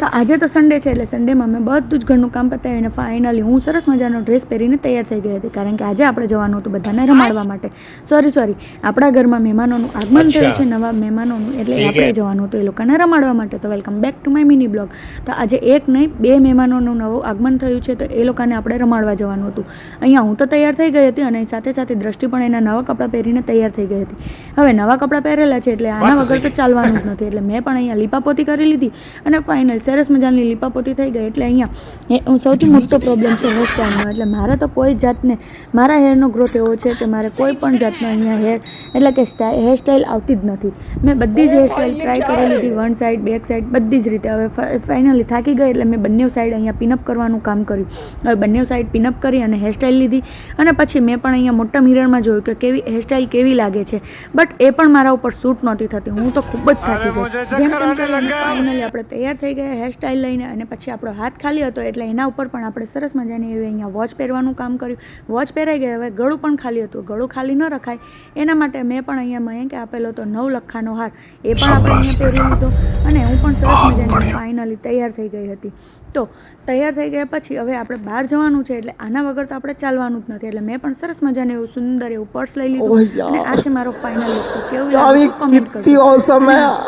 તો આજે તો સન્ડે છે એટલે સન્ડેમાં મેં બધું જ ઘરનું કામ પતાવી અને ફાઇનલી હું સરસ મજાનો ડ્રેસ પહેરીને તૈયાર થઈ ગઈ હતી કારણ કે આજે આપણે જવાનું હતું બધાને રમાડવા માટે. સોરી સોરી આપણા ઘરમાં મહેમાનોનું આગમન થયું છે નવા મહેમાનોનું એટલે આપણે જવાનું હતું એ લોકોને રમાડવા માટે. તો welcome back to my mini blog તો આજે એક નહીં બે મહેમાનોનું નવું આગમન થયું છે તો એ લોકોને આપણે રમાડવા જવાનું હતું. અહીંયા હું તો તૈયાર થઈ ગઈ હતી અને સાથે સાથે દ્રષ્ટિ પણ એના નવા કપડાં પહેરીને તૈયાર થઈ ગઈ હતી. હવે નવા કપડાં પહેરેલા છે એટલે આના વગર તો ચાલવાનું જ નથી એટલે મેં પણ અહીંયા લીપાપોતી કરી લીધી અને ફાઇનલ સરસ મજાની લીપાપોતી થઈ ગઈ એટલે અહીંયા સૌથી મોટો પ્રોબ્લેમ છે હેર સ્ટાઇલનો એટલે મારે તો કોઈ જાતને, મારા હેરનો ગ્રોથ એવો છે કે મારે કોઈ પણ જાતનો અહીંયા હેર એટલે કે સ્ટાઇલ હેર સ્ટાઇલ આવતી જ નથી. મેં બધી જ હેરસ્ટાઈલ ટ્રાય કરી લીધી વન સાઈડ બેક સાઈડ બધી જ રીતે. હવે ફાઇનલી થાકી ગઈ એટલે મેં બંને સાઈડ અહીંયા પિનઅપ કરવાનું કામ કર્યું. હવે બંને સાઈડ પિનઅપ કરી અને હેરસ્ટાઈલ લીધી. અને પછી મેં પણ અહીંયા મોટા મિરરમાં જોયું કે કેવી હેરસ્ટાઈલ કેવી લાગે છે. બટ એ પણ મારા ઉપર સૂટ નહોતી થતી. હું તો ખૂબ જ થાકી ગઈ. જેમ તેમ ફાઇનલી આપણે તૈયાર થઈ ગયા હેરસ્ટાઈલ લઈને અને પછી આપણો હાથ ખાલી હતો એટલે એના ઉપર પણ આપણે સરસ મજાની એવી અહીંયા વોચ પહેરવાનું કામ કર્યું. વોચ પહેરાઈ ગઈ હવે ગળું પણ ખાલી હતું. ગળું ખાલી ન રખાય. એના માટે માટે મેં પણ અહીંયા મયંકે આપેલો તો નવ લખાનો હાર. એ પણ આપણે પહેરી લીધો અને હું પણ સરસ મજાને ફાઇનલી તૈયાર થઈ ગઈ હતી. તો તૈયાર થઈ ગયા પછી હવે આપણે બહાર જવાનું છે એટલે આના વગર તો આપણે ચાલવાનું જ નથી. એટલે મેં પણ સરસ મજાને એવું સુંદર એવું પર્સ લઈ લીધું અને આ છે મારો ફાઇનલ લુક કેવું લાગ્યું કમેન્ટ કરજો.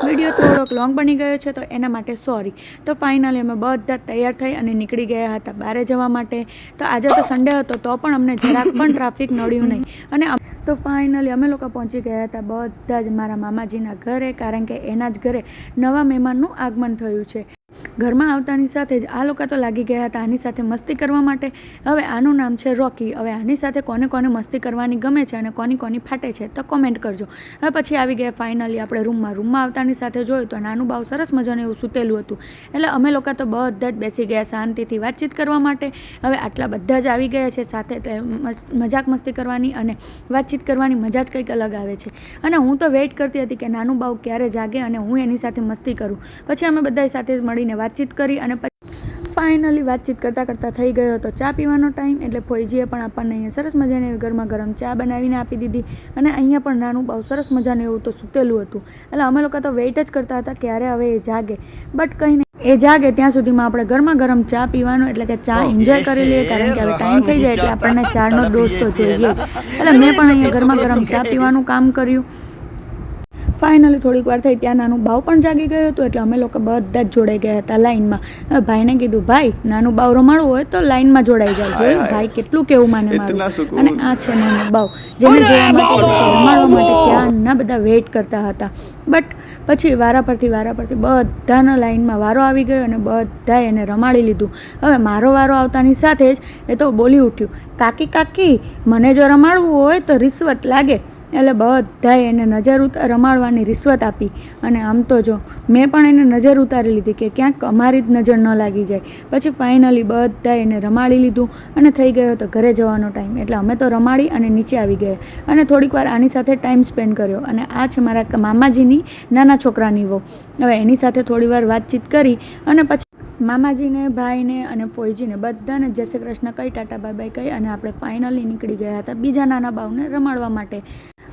વીડિયો થોડોક લોંગ બની ગયો છે તો એના માટે સોરી તો ફાઇનલી અમે બધા તૈયાર થઈ અને નીકળી ગયા હતા બારે જવા માટે. તો આજે તો સન્ડે હતો તો પણ અમને જરાક પણ ટ્રાફિક નડ્યું નહીં. અને તો ફાઇનલી અમે લોકો પહોંચી ગયા હતા બધા જ મારા મામાજીના ઘરે, કારણ કે એના જ ઘરે નવા મહેમાનનું આગમન થયું છે. ઘરમાં આવતાની સાથે જ આ લોકો તો લાગી ગયા હતા આની સાથે મસ્તી કરવા માટે. હવે આનું નામ છે રોકી. હવે આની સાથે કોને કોને મસ્તી કરવાની ગમે છે અને કોની કોની ફાટે છે તો કોમેન્ટ કરજો. હવે પછી આવી ગયા ફાઇનલી આપણે રૂમમાં રૂમમાં આવતાની સાથે જોયું તો નાનું બાવ સરસ મજાનું એવું સૂતેલું હતું. એટલે અમે લોકો તો બધા જ બેસી ગયા શાંતિથી વાતચીત કરવા માટે. હવે આટલા બધા જ આવી ગયા છે સાથે મજાક મસ્તી કરવાની અને વાતચીત કરવાની મજા જ કંઈક અલગ આવે છે. અને હું તો વેઇટ કરતી હતી કે નાનું બાવ ક્યારે જાગે અને હું એની સાથે મસ્તી કરું. પછી અમે બધા સાથે મળીને વાતચીત કરી અને ફાઇનલી વાતચીત કરતાં કરતાં થઈ ગયો હતો. ચા પીવાનો ટાઈમ એટલે ફોઈજીએ પણ આપણને અહીંયા સરસ મજાની ગરમા ગરમ ચા બનાવીને આપી દીધી અને અહીંયા પણ નાનું બહુ સરસ મજાનું એવું તો સૂતેલું હતું. એટલે અમે લોકો તો વેઇટ જ કરતા હતા ક્યારે હવે એ જાગે. બટ કંઈ નહીં, એ જાગે ત્યાં સુધીમાં આપણે ગરમા ગરમ ચા પીવાનું એટલે કે ચા એન્જોય કરી લઈએ કારણ કે હવે ટાઈમ થઈ જાય એટલે આપણને ચારનો ડોઝ તો જોઈએ એટલે મેં પણ અહીંયા ગરમા ગરમ ચા પીવાનું કામ કર્યું. ફાઇનલી થોડીક વાર થઈ ત્યાં નાનું બાવ પણ જાગી ગયું હતું એટલે અમે લોકો બધા જ જોડાઈ ગયા હતા લાઈનમાં. ભાઈને કીધું ભાઈ નાનું બાવ રમાડવું હોય તો લાઈનમાં જોડાઈ જાય જોયું ભાઈ કેટલું કેવું માને મારું? અને આ છે નાનું બાવ જેને જોવા માટે રમાડવા માટે ક્યાંના બધા વેઇટ કરતા હતા. બટ પછી વારા પરથી વારા પરથી બધાના લાઈનમાં વારો આવી ગયો અને બધાએ એને રમાડી લીધું. હવે મારો વારો આવતાની સાથે જ એ તો બોલી ઉઠ્યું કાકી કાકી મને જો રમાડવું હોય તો રિશ્વત લાગે. એટલે બધાએ એને નજર ઉતા, રમાડવાની રિશ્વત આપી. અને આમ તો જો, મેં પણ એને નજર ઉતારી લીધી કે ક્યાંક અમારી જ નજર ન લાગી જાય. પછી ફાઇનલી બધાએ એને રમાડી લીધું અને થઈ ગયો તો ઘરે જવાનો ટાઈમ. એટલે અમે તો રમાડી અને નીચે આવી ગયા. અને થોડીક વાર આની સાથે ટાઈમ સ્પેન્ડ કર્યો. અને આ છે મારા મામાજીની નાના છોકરાની વહુ. હવે એની સાથે થોડી વાર વાતચીત કરી અને પછી મામાજીને, ભાઈને અને ફોઈજીને બધાને જય શ્રી કૃષ્ણ કહી, ટાટા બાય બાય કહી અને આપણે ફાઇનલી નીકળી ગયા હતા બીજા નાના બાવને રમાડવા માટે.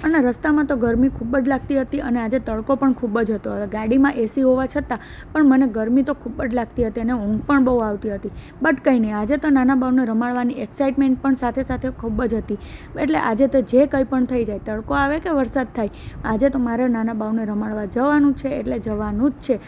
અને રસ્તામાં તો ગરમી ખૂબ જ લાગતી હતી અને આજે તડકો પણ ખૂબ જ હતો. ગાડીમાં એસી હોવા છતાં પણ મને ગરમી તો ખૂબ જ લાગતી હતી અને ઊંઘ પણ બહુ આવતી હતી. બટ કંઈ નહીં, આજે તો નાના બાવને રમાડવાની એક્સાઇટમેન્ટ પણ સાથે સાથે ખૂબ જ હતી. એટલે આજે તો જે કંઈ પણ થઈ જાય, તડકો આવે કે વરસાદ થાય, આજે તો મારે નાના બાવને રમાડવા જવાનું છે, એટલે જવાનું જ છે.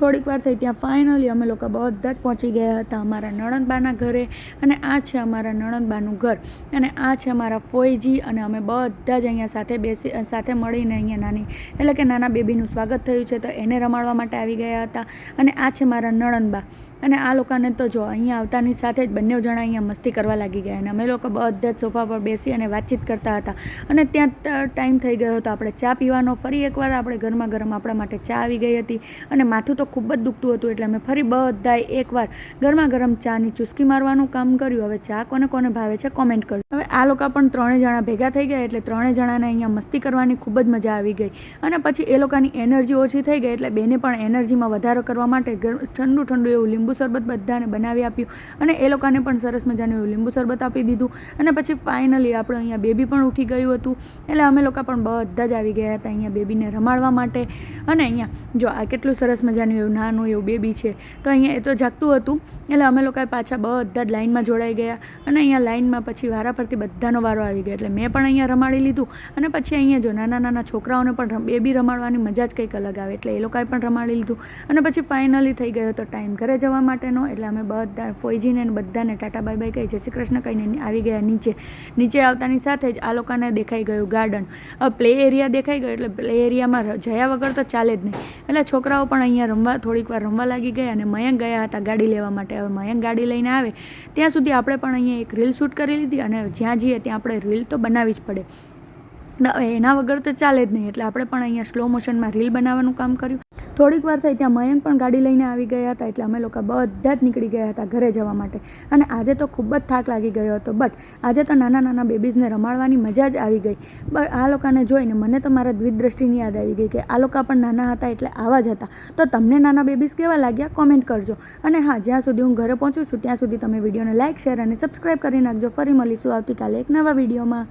થોડીક વાર થઈ ત્યાં ફાઇનલી અમે લોકો બધા જ પહોંચી ગયા હતા અમારા નણંદબાના ઘરે અને આ છે અમારા નણંદબાનું ઘર અને આ છે અમારા ફોઈજી અને અમે બધા જ અહીંયા સાથે બેસી, સાથે મળીને અહીંયા નાની, એટલે કે નાના બેબીનું સ્વાગત થયું છે તો એને રમાડવા માટે આવી ગયા હતા અને આ છે મારા નણંદબા. અને આ લોકોને તો જો અહીંયા આવતાની સાથે જ બંને જણા અહીંયા મસ્તી કરવા લાગી ગયા અને અમે લોકો બધા જ સોફા પર બેસી અને વાતચીત કરતા હતા. અને ત્યાં ટાઈમ થઈ ગયો હતો, આપણે ચા પીવાનો. ફરી એકવાર આપણે ગરમા ગરમ આપણા માટે ચા આવી ગઈ હતી અને માથું તો ખૂબ જ દુખતું હતું એટલે અમે ફરી બધાએ એકવાર ગરમા ગરમ ચાની ચુસ્કી મારવાનું કામ કર્યું. હવે ચા કોને કોને ભાવે છે કોમેન્ટ કરજો. હવે આ લોકો પણ ત્રણેય જણા ભેગા થઈ ગયા એટલે ત્રણેય જણાને અહીંયા મસ્તી કરવાની ખૂબ જ મજા આવી ગઈ. અને પછી એ લોકોની એનર્જી ઓછી થઈ ગઈ એટલે બેને પણ એનર્જીમાં વધારો કરવા માટે ઠંડુ ઠંડુ એવું લીંબુ શરબત બધાને બનાવી આપ્યું. અને એ લોકોને પણ સરસ મજાનું એવું લીંબુ શરબત આપી દીધું. અને પછી ફાઇનલી આપણે અહીંયા બેબી પણ ઉઠી ગયું હતું. એટલે અમે લોકો પણ બધા જ આવી ગયા હતા અહીંયા બેબીને રમાડવા માટે. અને અહીંયા જો આ કેટલું સરસ મજાનું એવું નાનું એવું બેબી છે. તો અહીંયા એ તો જાગતું હતું. એટલે અમે લોકોએ પાછા બધા જ લાઇનમાં જોડાઈ ગયા. અને અહીંયા લાઇનમાં પછી વારા પરથી બધાનો વારો આવી ગયો. એટલે મેં પણ અહીંયા રમાડી લીધું. અને પછી અહીંયા જો નાના નાના છોકરાઓને પણ બેબી રમાડવાની મજા જ કંઈક અલગ આવે. એટલે એ લોકોએ પણ રમાડી લીધું. અને પછી ફાઇનલી થઈ ગયો તો ટાઈમ. ઘરે જવા માટેનો, એટલે અમે બધા ફોઈજીને બધાને ટાટા બાય બાય કહી જય શ્રી કૃષ્ણ કહીને આવી ગયા નીચે. નીચે આવતાની સાથે જ આ લોકોને દેખાઈ ગયું ગાર્ડન પ્લે એરિયા દેખાઈ ગયો, એટલે પ્લે એરિયામાં જયા વગર તો ચાલે જ નહીં. એટલે છોકરાઓ પણ અહીંયા રમવા, થોડીક વાર રમવા લાગી ગયા અને મયંક ગયા હતા ગાડી લેવા માટે. હવે મયંક ગાડી લઈને આવે. ત્યાં સુધી આપણે પણ અહીંયા એક રીલ શૂટ કરી લીધી અને જ્યાં જઈએ ત્યાં આપણે રીલ તો બનાવવી જ પડે. એના વગર તો ચાલે જ નહીં, એટલે આપણે પણ અહીંયા સ્લો મોશનમાં રીલ બનાવવાનું કામ કર્યું. થોડીક વાર થઈ ત્યાં મયંક પણ ગાડી લઈને આવી ગયા હતા, એટલે અમે લોકો બધા જ નીકળી ગયા હતા ઘરે જવા માટે. અને આજે તો ખૂબ જ થાક લાગી ગયો હતો, બટ આજે તો નાના નાના બેબીઝને રમાડવાની મજા જ આવી ગઈ. બટ આ લોકોને જોઈને મને તો મારા દ્વિદ્રષ્ટિની યાદ આવી ગઈ કે આ લોકો પણ નાના હતા એટલે આવા જ હતા. તો તમને નાના બેબીઝ કેવા લાગ્યા? કોમેન્ટ કરજો. અને હા, જ્યાં સુધી હું ઘરે પહોંચું છું, ત્યાં સુધી તમે વિડીયોને લાઇક શેર અને સબસ્ક્રાઈબ કરી નાખજો. ફરી મળીશું આવતીકાલે એક નવા વિડીયોમાં.